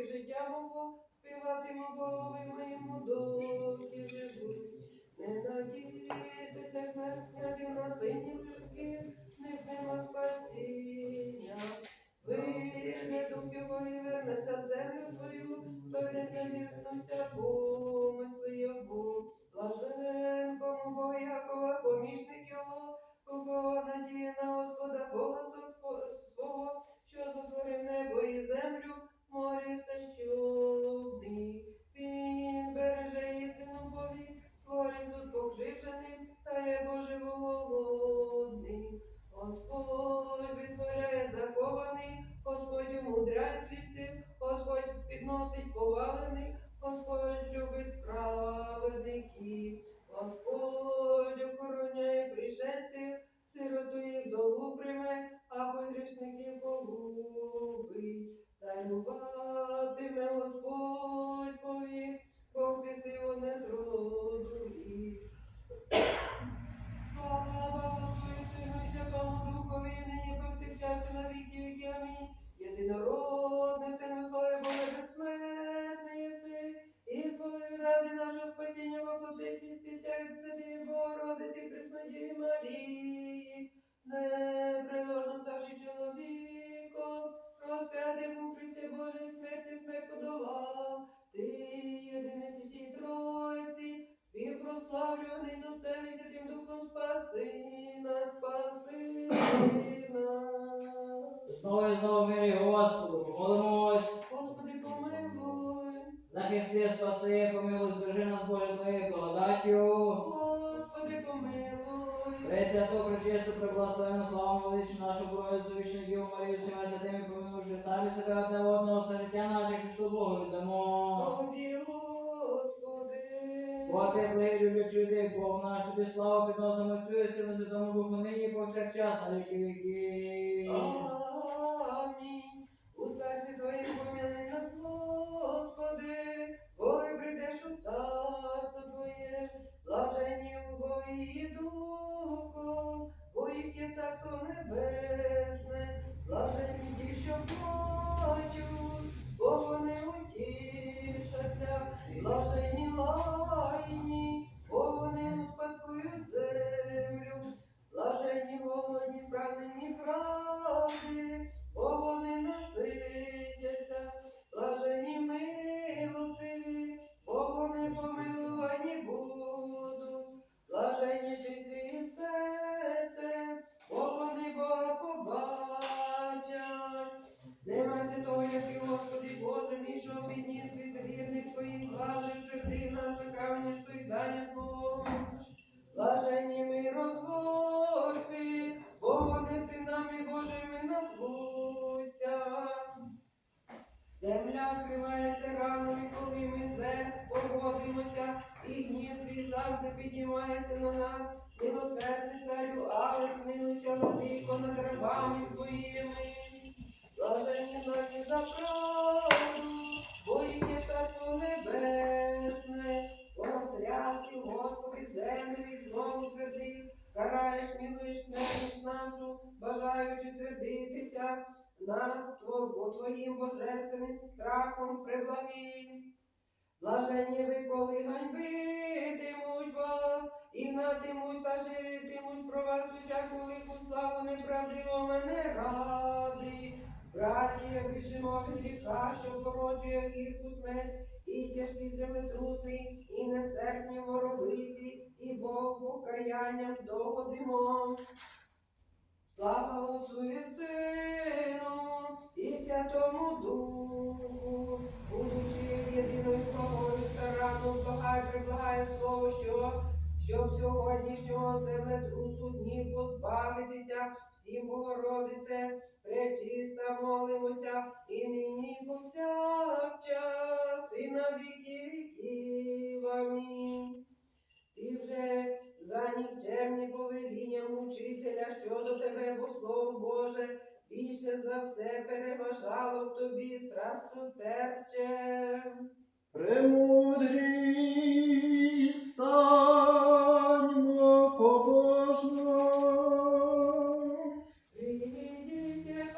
роки життя мого, співатиму моєму доки живу. Не надійтеся князів на синів людських, них нема спасіння. Вийде дух його і вернеться в землю свою, то не замірнуться помисли його. Блажен, кому Бог Якова, помічник його, кого надіє на Господа, Бога свого, що сотворив небо і землю, море все щодний. Він береже істину повік, творить помилуй. Пресвяту, пречисту, преблагословенну, славу величну нашу Богородицю, вічну Діву Марію, всіма святими, помилуючи самі себе одне одного, все життя наше Христу Богу віддамо. Тобі, Господи. Бо ти благий людей, Бог наш, тобі славу підносимо Отцю і Сину Святому Духу, нині і повсякчас на віки віки. Амінь. У царстві Твоїм пом'яни нас, Господи, коли прийдеш у царство Твоє, блаженні убої і духом, бо їх є царство небесне, блажені ті, що плачуть, бажаючи твердитися, нас Тво- Твоїм божественним страхом приблагим. Блаженні ви, коли ганьбитимуть вас, і гнатимуть та ширитимуть про вас усяку лиху славу неправдиво мене ради. Браті, як більшимо від гріха, що породжує гірку смерть, і тяжкі землетруси, і нестерпні воробиці, і Бог покаянням догодимо. Слава Отцу і Сину, і Святому Духу, у душі єдиною Тобою старанно благай, приблагає слово, що щоб сьогоднішнього землетрусу днів позбавитися, всім Богородице, пречиста молимося, і нині повсякчас, і на віки віків. Амінь. Ти вже за нікчемні повеління мучителя, що до тебе, бо слово Боже, більше за все переважало в тобі страсту терче. Премудрій станьмо побожно.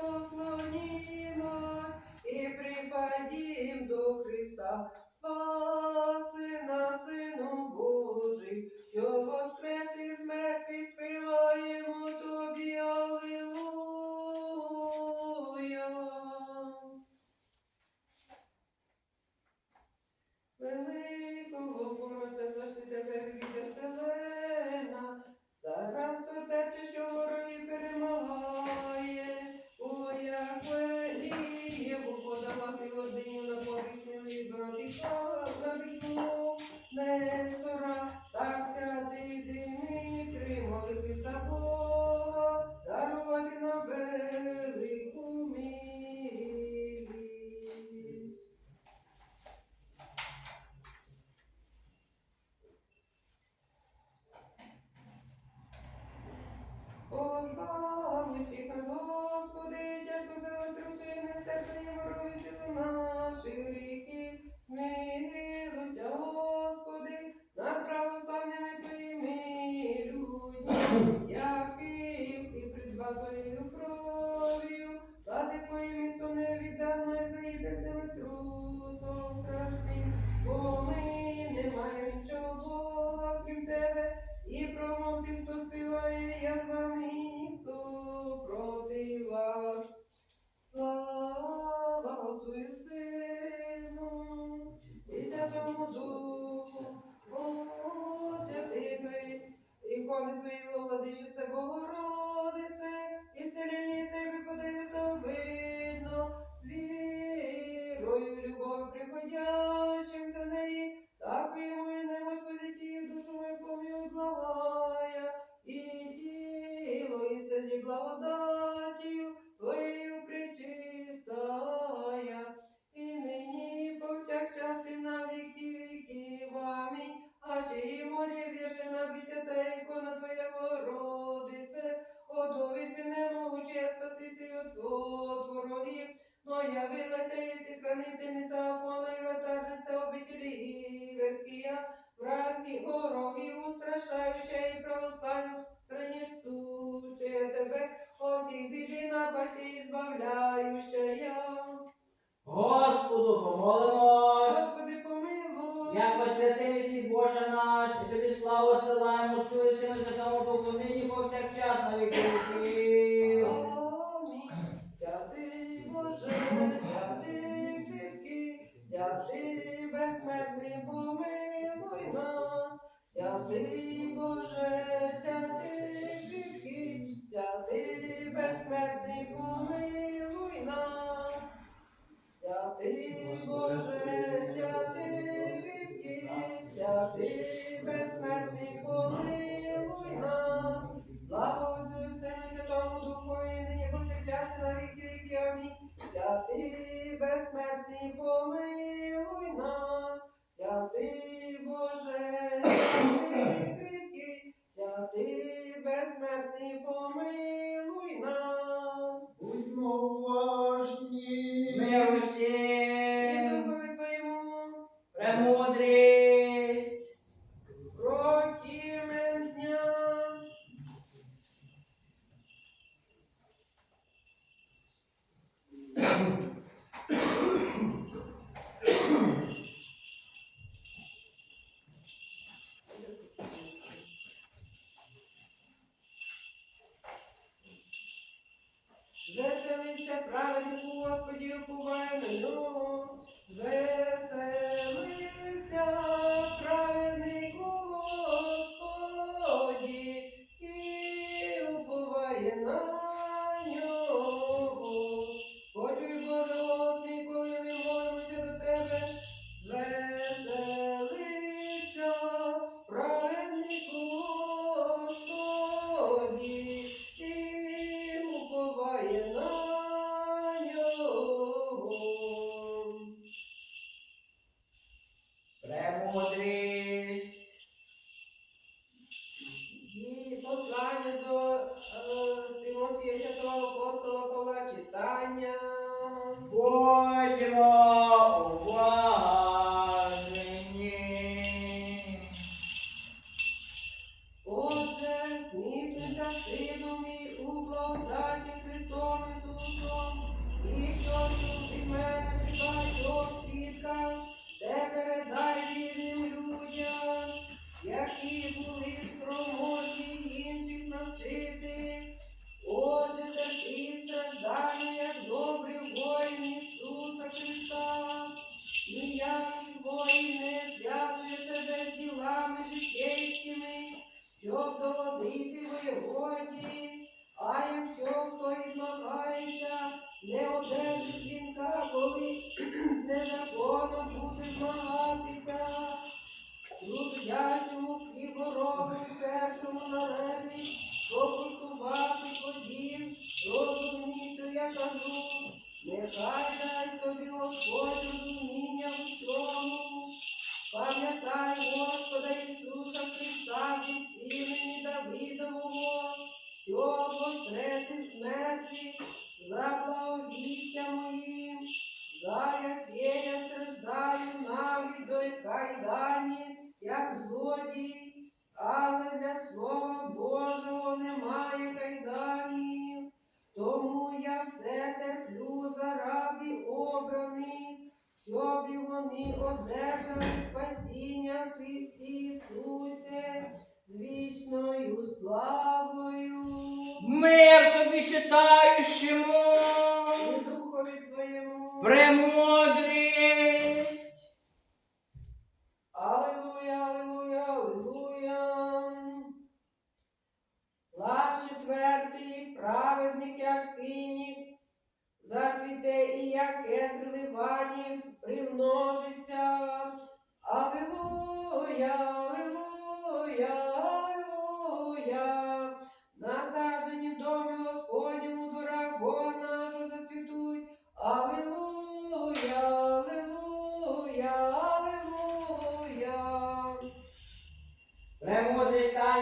поклонимся і припадим до Христа. Спасибо. славу села, Отцю і Сину Святому Богу, нині повсякчас на віки віків. Святий Боже, святий Христки, святий безсмертний помилуй нас. Святий Боже, святий Христки, святий безсмертний помилуй нас. Святий Боже, безсмертний, помилуй нас, святий Боже, кріпкий, святий безсмертний помилуй. Співбувай, правді обраний, щоб і вони одержали спасіння в Христі Ісусе з вічною славою. Мир тобі читаючому, духові твоєму, премудрі.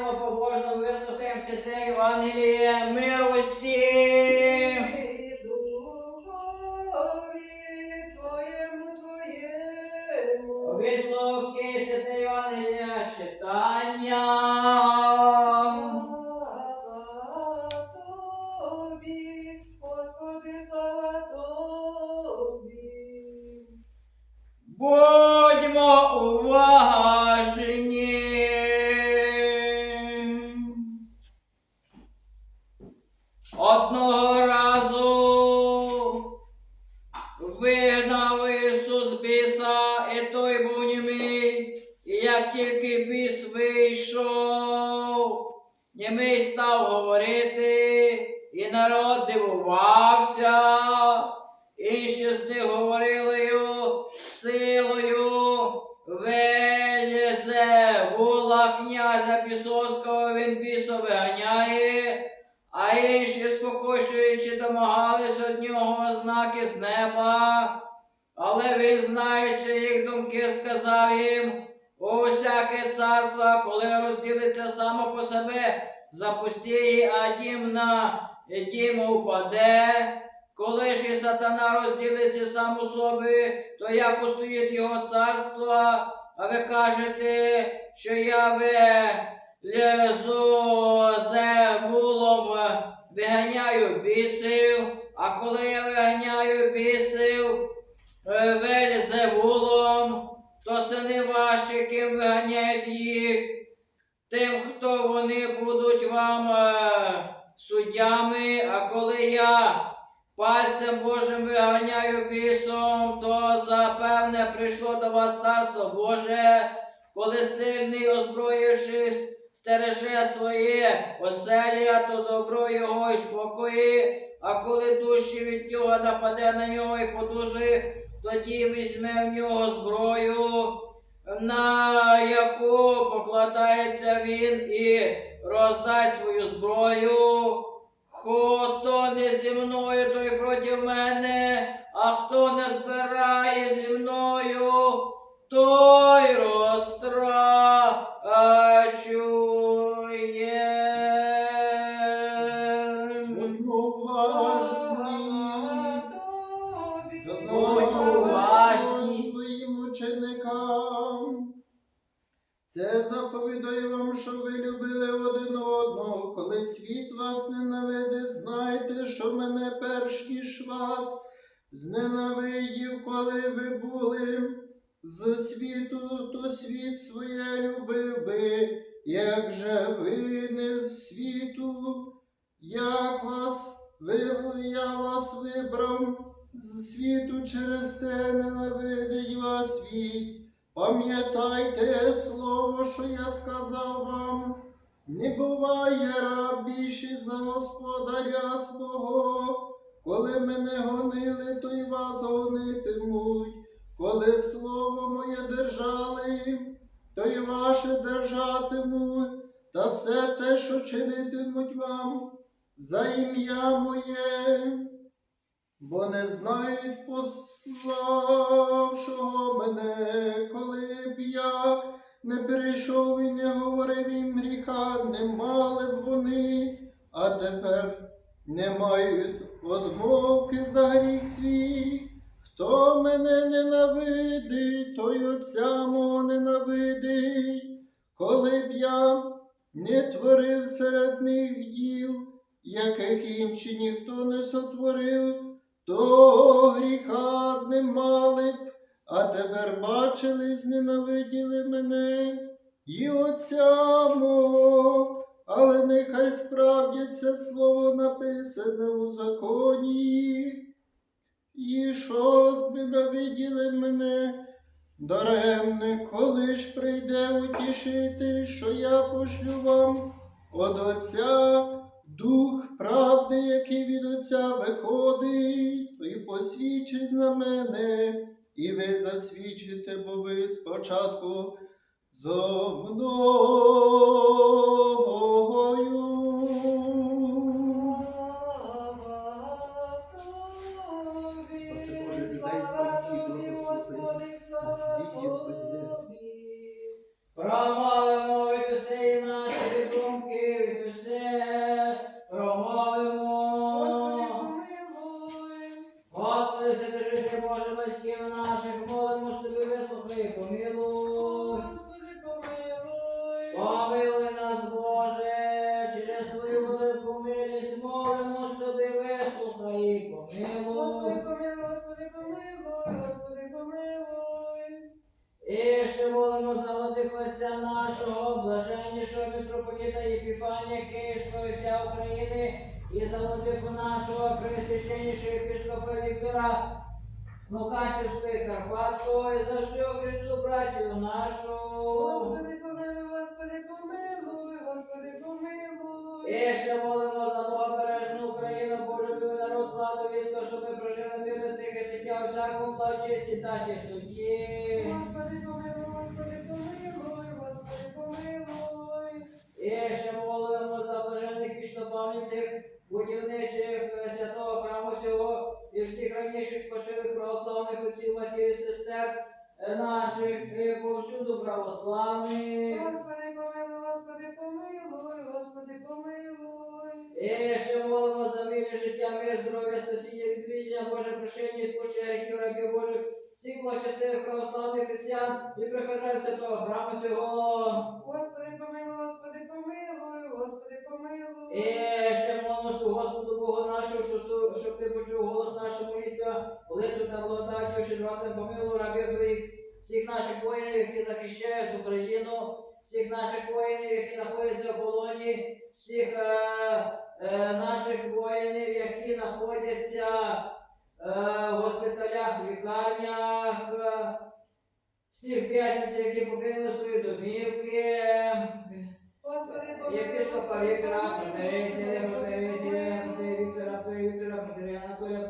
Премудрість побожно вислухаємо святе Євангеліє, мир Одного їм, у всяке царство, коли розділиться само по себе, запустіє, а дім на дім упаде. Коли ж і сатана розділиться сам у собі, то як устоїть його царство, а ви кажете, що я лезу зевулом виганяю бісів, а коли я виганяю бісів е, вельзевулом, то сини ваші, ким виганяють їх, тим, хто вони будуть вам е, суддями, а коли я пальцем Божим виганяю бісом, то запевне прийшло до вас царство Боже, коли сильний, озброївшись, стереже своє оселя, то добро його і спокої, а коли душі від нього нападе на нього і подужи, тоді візьме в нього зброю, на яку покладається він і роздасть свою зброю. Хто не зі мною, той проти мене, а хто не збирає зі мною, той розтрачує. Вас зненавидів, коли ви були з світу, то світ своє любив би, як же ви не з світу, як вас вибрав, я вас вибрав з світу через те ненавидить вас світ. Пам'ятайте слово, що я сказав вам, не буває раб більший за господаря свого. Коли мене гонили, то й вас гонитимуть. Коли слово моє держали, то й ваше держатимуть, та все те, що чинитимуть вам за ім'я моє. Бо не знають пославшого мене, коли б я не перейшов і не говорив їм гріха, не мали б вони, а тепер не мають одмовки за гріх свій. Хто мене ненавидить, той отця мого ненавидить, коли б я не творив серед них діл, яких інші ніхто не сотворив, то гріха не мали б. А тепер бачили, зненавиділи мене і отця мого, але нехай справдяться слово написане у законі. І що зненавиділи мене, даремне, коли ж прийде утішити, що я пошлю вам од Отця Дух правди, який від Отця виходить, й посвідчить за мене, і ви засвідчите, бо ви спочатку зо мною. Brahma Карпатського, і за всю Христу братію нашу. І ще молимо за Богобережну Україну, полюбив народ, владу військо, щоб ми прожили мирне тихе життя у всякому плачисті та чистоті. Матір і сестер е, наших і повсюду православних. І ще молимо за мир, життя, мир, здоров'я, спасіння, відвідання, Боже, прощення, відпущення гріхів рабів Божих, всіх благочестивих православних християн і прихожан святого храму цього. І ще молимося молитву та благодаттю, що звати помилу рабів твоїх, всіх наших воїнів, які захищають Україну, всіх наших воїнів, які знаходяться в полоні, всіх е, е, наших воїнів, які знаходяться е, в госпіталях, в лікарнях, е, всіх біженців, які покинули свої домівки. Єпископа Віктора, протерей Сірія, протерей Віктора, протерей Анатолія,